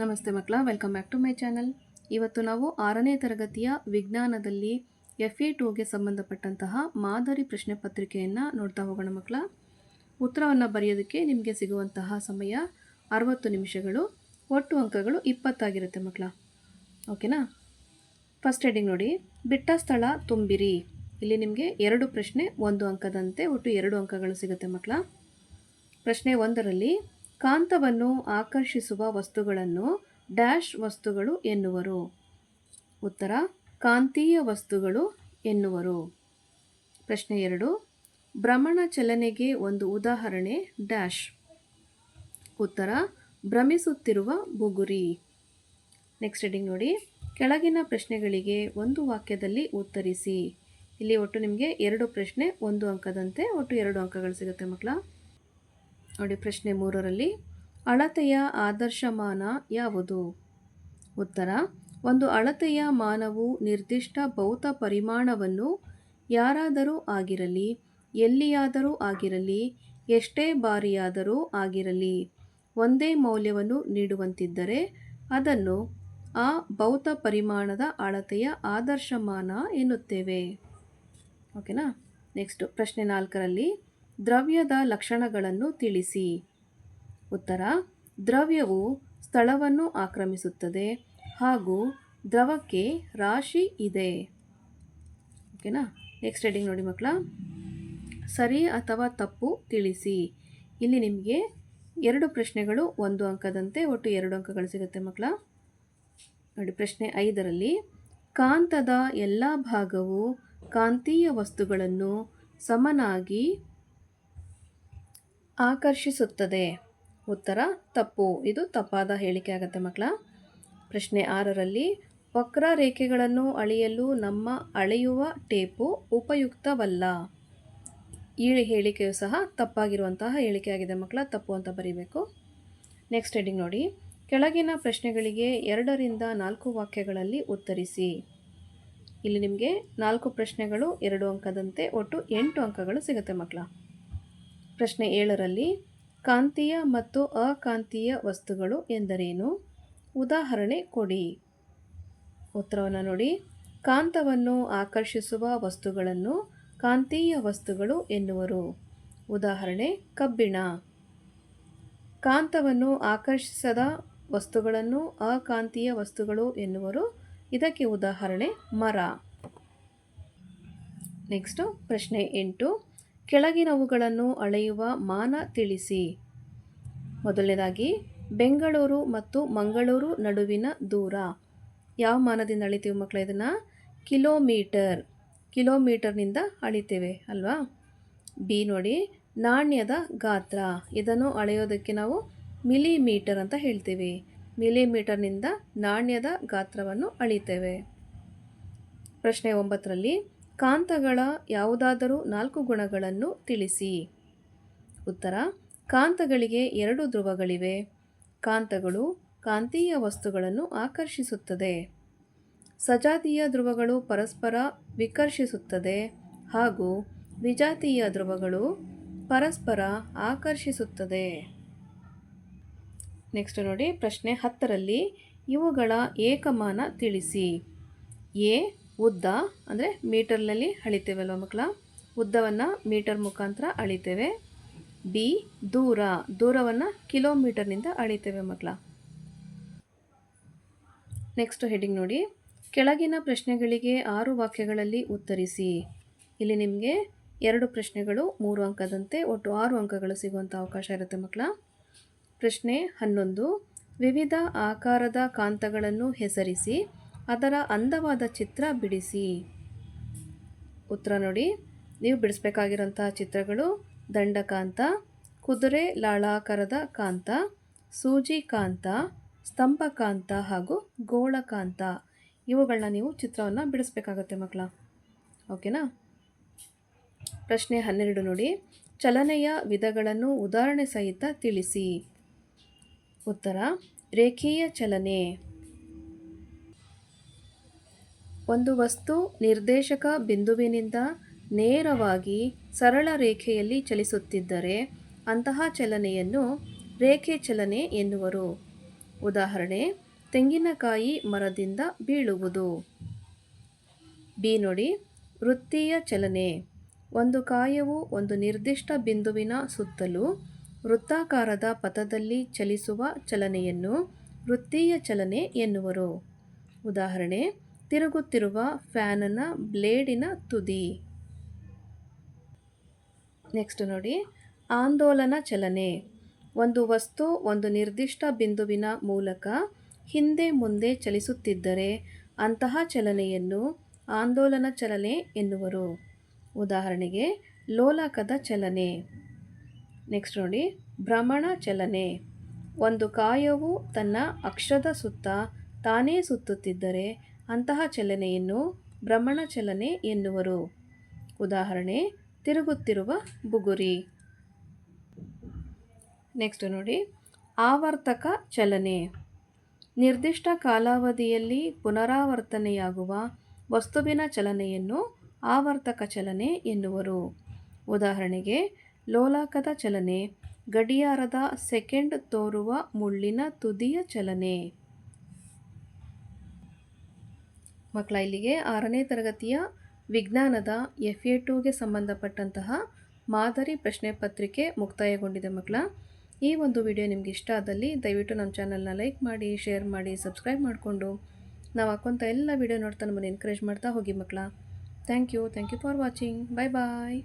ನಮಸ್ತೆ ಮಕ್ಕಳ welcome back to my channel ಇವತ್ತು ನಾವು ಆರನೇ ತರಗತಿಯ ವಿಜ್ಞಾನದಲ್ಲಿ ಎಫ್ ಎ ಟೂಗೆ ಸಂಬಂಧಪಟ್ಟಂತಹ ಮಾದರಿ ಪ್ರಶ್ನೆ ಪತ್ರಿಕೆಯನ್ನು ನೋಡ್ತಾ ಹೋಗೋಣ ಮಕ್ಕಳ. ಉತ್ತರವನ್ನು ಬರೆಯೋದಕ್ಕೆ ನಿಮಗೆ ಸಿಗುವಂತಹ ಸಮಯ ಅರವತ್ತು ನಿಮಿಷಗಳು, ಒಟ್ಟು ಅಂಕಗಳು ಇಪ್ಪತ್ತಾಗಿರುತ್ತೆ ಮಕ್ಕಳ. ಓಕೆನಾ ಫಸ್ಟ್ ಹೆಡಿಂಗ್ ನೋಡಿ, ಬಿಟ್ಟ ಸ್ಥಳ ತುಂಬಿರಿ. ಇಲ್ಲಿ ನಿಮಗೆ ಎರಡು ಪ್ರಶ್ನೆ, ಒಂದು ಅಂಕದಂತೆ ಒಟ್ಟು ಎರಡು ಅಂಕಗಳು ಸಿಗುತ್ತೆ ಮಕ್ಕಳ. ಪ್ರಶ್ನೆ ಒಂದರಲ್ಲಿ ಕಾಂತವನ್ನು ಆಕರ್ಷಿಸುವ ವಸ್ತುಗಳನ್ನು ಡ್ಯಾಶ್ ವಸ್ತುಗಳು ಎನ್ನುವರು. ಉತ್ತರ, ಕಾಂತೀಯ ವಸ್ತುಗಳು ಎನ್ನುವರು. ಪ್ರಶ್ನೆ ಎರಡು, ಭ್ರಮಣ ಚಲನೆಗೆ ಒಂದು ಉದಾಹರಣೆ ಡ್ಯಾಶ್. ಉತ್ತರ, ಭ್ರಮಿಸುತ್ತಿರುವ ಬುಗುರಿ. ನೆಕ್ಸ್ಟ್ ಹೆಡಿಂಗ್ ನೋಡಿ, ಕೆಳಗಿನ ಪ್ರಶ್ನೆಗಳಿಗೆ ಒಂದು ವಾಕ್ಯದಲ್ಲಿ ಉತ್ತರಿಸಿ. ಇಲ್ಲಿ ಒಟ್ಟು ನಿಮಗೆ ಎರಡು ಪ್ರಶ್ನೆ, ಒಂದು ಅಂಕದಂತೆ ಒಟ್ಟು ಎರಡು ಅಂಕಗಳು ಸಿಗುತ್ತೆ ಮಕ್ಕಳ. ನೋಡಿ ಪ್ರಶ್ನೆ ಮೂರರಲ್ಲಿ, ಅಳತೆಯ ಆದರ್ಶಮಾನ ಯಾವುದು? ಉತ್ತರ, ಒಂದು ಅಳತೆಯ ಮಾನವು ನಿರ್ದಿಷ್ಟ ಭೌತ ಪರಿಮಾಣವನ್ನು ಯಾರಾದರೂ ಆಗಿರಲಿ, ಎಲ್ಲಿಯಾದರೂ ಆಗಿರಲಿ, ಎಷ್ಟೇ ಬಾರಿಯಾದರೂ ಆಗಿರಲಿ, ಒಂದೇ ಮೌಲ್ಯವನ್ನು ನೀಡುವಂತಿದ್ದರೆ ಅದನ್ನು ಆ ಭೌತ ಪರಿಮಾಣದ ಅಳತೆಯ ಆದರ್ಶಮಾನ ಎನ್ನುತ್ತೇವೆ. ಓಕೆನಾ? ನೆಕ್ಸ್ಟ್ ಪ್ರಶ್ನೆ ನಾಲ್ಕರಲ್ಲಿ ದ್ರವ್ಯದ ಲಕ್ಷಣಗಳನ್ನು ತಿಳಿಸಿ. ಉತ್ತರ, ದ್ರವ್ಯವು ಸ್ಥಳವನ್ನು ಆಕ್ರಮಿಸುತ್ತದೆ ಹಾಗೂ ದ್ರವಕ್ಕೆ ರಾಶಿ ಇದೆ. ಓಕೆನಾ? ನೆಕ್ಸ್ಟ್ ಹೆಡಿಂಗ್ ನೋಡಿ ಮಕ್ಕಳ. ಸರಿ ಅಥವಾ ತಪ್ಪು ತಿಳಿಸಿ. ಇಲ್ಲಿ ನಿಮಗೆ ಎರಡು ಪ್ರಶ್ನೆಗಳು, ಒಂದು ಅಂಕದಂತೆ ಒಟ್ಟು ಎರಡು ಅಂಕಗಳು ಸಿಗುತ್ತೆ ಮಕ್ಕಳ. ನೋಡಿ, ಪ್ರಶ್ನೆ ಐದರಲ್ಲಿ, ಕಾಂತದ ಎಲ್ಲ ಭಾಗವು ಕಾಂತೀಯ ವಸ್ತುಗಳನ್ನು ಸಮನಾಗಿ ಆಕರ್ಷಿಸುತ್ತದೆ. ಉತ್ತರ, ತಪ್ಪು. ಇದು ತಪ್ಪಾದ ಹೇಳಿಕೆ ಆಗುತ್ತೆ ಮಕ್ಕಳ ಪ್ರಶ್ನೆ ಆರರಲ್ಲಿ ವಕ್ರ ರೇಖೆಗಳನ್ನು ಅಳೆಯಲು ನಮ್ಮ ಅಳೆಯುವ ಟೇಪು ಉಪಯುಕ್ತವಲ್ಲ? ಈ ಹೇಳಿಕೆಯು ಸಹ ತಪ್ಪಾಗಿರುವಂತಹ ಹೇಳಿಕೆಯಾಗಿದೆ ಮಕ್ಕಳ ತಪ್ಪು ಅಂತ ಬರೀಬೇಕು. ನೆಕ್ಸ್ಟ್ ಹೆಡಿಂಗ್ ನೋಡಿ. ಕೆಳಗಿನ ಪ್ರಶ್ನೆಗಳಿಗೆ ಎರಡರಿಂದ ನಾಲ್ಕು ವಾಕ್ಯಗಳಲ್ಲಿ ಉತ್ತರಿಸಿ. ಇಲ್ಲಿ ನಿಮಗೆ ನಾಲ್ಕು ಪ್ರಶ್ನೆಗಳು, ಎರಡು ಅಂಕದಂತೆ ಒಟ್ಟು ಎಂಟು ಅಂಕಗಳು ಸಿಗುತ್ತೆ ಮಕ್ಕಳ ಪ್ರಶ್ನೆ ಏಳರಲ್ಲಿ ಕಾಂತೀಯ ಮತ್ತು ಅಕಾಂತೀಯ ವಸ್ತುಗಳು ಎಂದರೇನು? ಉದಾಹರಣೆ ಕೊಡಿ. ಉತ್ತರವನ್ನು ನೋಡಿ. ಕಾಂತವನ್ನು ಆಕರ್ಷಿಸುವ ವಸ್ತುಗಳನ್ನು ಕಾಂತೀಯ ವಸ್ತುಗಳು ಎನ್ನುವರು. ಉದಾಹರಣೆ, ಕಬ್ಬಿಣ. ಕಾಂತವನ್ನು ಆಕರ್ಷಿಸದ ವಸ್ತುಗಳನ್ನು ಅಕಾಂತೀಯ ವಸ್ತುಗಳು ಎನ್ನುವರು. ಇದಕ್ಕೆ ಉದಾಹರಣೆ, ಮರ. ನೆಕ್ಸ್ಟು ಪ್ರಶ್ನೆ ಎಂಟು. ಕೆಳಗಿನವುಗಳನ್ನು ಅಳೆಯುವ ಮಾನ ತಿಳಿಸಿ. ಮೊದಲನೇದಾಗಿ, ಬೆಂಗಳೂರು ಮತ್ತು ಮಂಗಳೂರು ನಡುವಿನ ದೂರ. ಯಾವ ಮಾನದಿಂದ ಅಳಿತೀವಿ ಮಕ್ಕಳ ಇದನ್ನು? ಕಿಲೋಮೀಟರ್. ಕಿಲೋಮೀಟರ್ನಿಂದ ಅಳಿತೇವೆ, ಅಲ್ವಾ? ಬಿ ನೋಡಿ, ನಾಣ್ಯದ ಗಾತ್ರ. ಇದನ್ನು ಅಳೆಯೋದಕ್ಕೆ ನಾವು ಮಿಲಿಮೀಟರ್ ಅಂತ ಹೇಳ್ತೀವಿ. ಮಿಲಿಮೀಟರ್ನಿಂದ ನಾಣ್ಯದ ಗಾತ್ರವನ್ನು ಅಳಿತೇವೆ. ಪ್ರಶ್ನೆ ಒಂಬತ್ತರಲ್ಲಿ ಕಾಂತಗಳ ಯಾವುದಾದರೂ ನಾಲ್ಕು ಗುಣಗಳನ್ನು ತಿಳಿಸಿ. ಉತ್ತರ, ಕಾಂತಗಳಿಗೆ ಎರಡು ಧ್ರುವಗಳಿವೆ. ಕಾಂತಗಳು ಕಾಂತೀಯ ವಸ್ತುಗಳನ್ನು ಆಕರ್ಷಿಸುತ್ತದೆ. ಸಜಾತೀಯ ಧ್ರುವಗಳು ಪರಸ್ಪರ ವಿಕರ್ಷಿಸುತ್ತದೆ ಹಾಗೂ ವಿಜಾತೀಯ ಧ್ರುವಗಳು ಪರಸ್ಪರ ಆಕರ್ಷಿಸುತ್ತದೆ. ನೆಕ್ಸ್ಟ್ ನೋಡಿ, ಪ್ರಶ್ನೆ ಹತ್ತರಲ್ಲಿ ಇವುಗಳ ಏಕಮಾನ ತಿಳಿಸಿ. ಎ ಉದ್ದ ಅಂದರೆ ಮೀಟರ್ನಲ್ಲಿ ಅಳಿತೇವಲ್ವ ಮಕ್ಕಳ? ಉದ್ದವನ್ನು ಮೀಟರ್ ಮುಖಾಂತರ ಅಳಿತೇವೆ. ಬಿ ದೂರ. ದೂರವನ್ನು ಕಿಲೋಮೀಟರ್ನಿಂದ ಅಳಿತೇವೆ ಮಕ್ಕಳ. ನೆಕ್ಸ್ಟ್ ಹೆಡಿಂಗ್ ನೋಡಿ. ಕೆಳಗಿನ ಪ್ರಶ್ನೆಗಳಿಗೆ ಆರು ವಾಕ್ಯಗಳಲ್ಲಿ ಉತ್ತರಿಸಿ. ಇಲ್ಲಿ ನಿಮಗೆ ಎರಡು ಪ್ರಶ್ನೆಗಳು, ಮೂರು ಅಂಕದಂತೆ ಒಟ್ಟು ಆರು ಅಂಕಗಳು ಸಿಗುವಂಥ ಅವಕಾಶ ಇರುತ್ತೆ ಮಕ್ಕಳ. ಪ್ರಶ್ನೆ ಹನ್ನೊಂದು. ವಿವಿಧ ಆಕಾರದ ಕಾಂತಗಳನ್ನು ಹೆಸರಿಸಿ. ಅದರ ಅಂದವಾದ ಚಿತ್ರ ಬಿಡಿಸಿ. ಉತ್ತರ ನೋಡಿ. ನೀವು ಬಿಡಿಸ್ಬೇಕಾಗಿರೋಂತಹ ಚಿತ್ರಗಳು ದಂಡಕಾಂತ, ಕುದುರೆ ಲಾಳಾಕಾರದ ಕಾಂತ, ಸೂಜಿ ಕಾಂತ, ಸ್ತಂಭಕಾಂತ ಹಾಗೂ ಗೋಳಕಾಂತ. ಇವುಗಳನ್ನ ನೀವು ಚಿತ್ರವನ್ನು ಬಿಡಿಸ್ಬೇಕಾಗತ್ತೆ ಮಕ್ಕಳ. ಓಕೆನಾ? ಪ್ರಶ್ನೆ ಹನ್ನೆರಡು ನೋಡಿ. ಚಲನೆಯ ವಿಧಗಳನ್ನು ಉದಾಹರಣೆ ಸಹಿತ ತಿಳಿಸಿ. ಉತ್ತರ, ರೇಖೀಯ ಚಲನೆ. ಒಂದು ವಸ್ತು ನಿರ್ದೇಶಕ ಬಿಂದುವಿನಿಂದ ನೇರವಾಗಿ ಸರಳ ರೇಖೆಯಲ್ಲಿ ಚಲಿಸುತ್ತಿದ್ದರೆ ಅಂತಹ ಚಲನೆಯನ್ನು ರೇಖೆ ಚಲನೆ ಎನ್ನುವರು. ಉದಾಹರಣೆ, ತೆಂಗಿನಕಾಯಿ ಮರದಿಂದ ಬೀಳುವುದು. ಬಿ ನೋಡಿ, ವೃತ್ತೀಯ ಚಲನೆ. ಒಂದು ಕಾಯವು ಒಂದು ನಿರ್ದಿಷ್ಟ ಬಿಂದುವಿನ ಸುತ್ತಲೂ ವೃತ್ತಾಕಾರದ ಪಥದಲ್ಲಿ ಚಲಿಸುವ ಚಲನೆಯನ್ನು ವೃತ್ತೀಯ ಚಲನೆ ಎನ್ನುವರು. ಉದಾಹರಣೆ ತಿರುಗುತ್ತಿರುವ ಫ್ಯಾನನ ಬ್ಲೇಡಿನ ತುದಿ. ನೆಕ್ಸ್ಟ್ ನೋಡಿ. ಆಂದೋಲನ ಚಲನೆ. ಒಂದು ವಸ್ತು ಒಂದು ನಿರ್ದಿಷ್ಟ ಬಿಂದುವಿನ ಮೂಲಕ ಹಿಂದೆ ಮುಂದೆ ಚಲಿಸುತ್ತಿದ್ದರೆ ಅಂತಹ ಚಲನೆಯನ್ನು ಆಂದೋಲನ ಚಲನೆ ಎನ್ನುವರು. ಉದಾಹರಣೆಗೆ, ಲೋಲಕದ ಚಲನೆ. ನೆಕ್ಸ್ಟ್ ನೋಡಿ. ಭ್ರಮಣ ಚಲನೆ. ಒಂದು ಕಾಯವು ತನ್ನ ಅಕ್ಷದ ಸುತ್ತ ತಾನೇ ಸುತ್ತುತ್ತಿದ್ದರೆ ಅಂತಹ ಚಲನೆಯನ್ನು ಭ್ರಮಣ ಚಲನೆ ಎನ್ನುವರು. ಉದಾಹರಣೆ, ತಿರುಗುತ್ತಿರುವ ಬುಗುರಿ. ನೆಕ್ಸ್ಟ್ ನೋಡಿ, ಆವರ್ತಕ ಚಲನೆ. ನಿರ್ದಿಷ್ಟ ಕಾಲಾವಧಿಯಲ್ಲಿ ಪುನರಾವರ್ತನೆಯಾಗುವ ವಸ್ತುವಿನ ಚಲನೆಯನ್ನು ಆವರ್ತಕ ಚಲನೆ ಎನ್ನುವರು. ಉದಾಹರಣೆಗೆ, ಲೋಲಾಕದ ಚಲನೆ, ಗಡಿಯಾರದ ಸೆಕೆಂಡ್ ತೋರುವ ಮುಳ್ಳಿನ ತುದಿಯ ಚಲನೆ. ಮಕ್ಕಳ ಇಲ್ಲಿಗೆ ಆರನೇ ತರಗತಿಯ ವಿಜ್ಞಾನದ ಎಫ್ ಎ ಟೂಗೆ ಸಂಬಂಧಪಟ್ಟಂತಹ ಮಾದರಿ ಪ್ರಶ್ನೆ ಪತ್ರಿಕೆ ಮುಕ್ತಾಯಗೊಂಡಿದೆ ಮಕ್ಕಳ. ಈ ಒಂದು ವಿಡಿಯೋ ನಿಮ್ಗೆ ಇಷ್ಟ ಆದಲ್ಲಿ ದಯವಿಟ್ಟು ನಮ್ಮ ಚಾನಲ್ನ ಲೈಕ್ ಮಾಡಿ ಶೇರ್ ಮಾಡಿ ಸಬ್ಸ್ಕ್ರೈಬ್ ಮಾಡಿಕೊಂಡು. ನಾವು ಹಾಕೋಂಥ ಎಲ್ಲ ವಿಡಿಯೋ ನೋಡ್ತಾ ನಮ್ಮನ್ನು ಎನ್ಕರೇಜ್ ಮಾಡ್ತಾ ಹೋಗಿ ಮಕ್ಕಳ. Thank you thank you for watching bye bye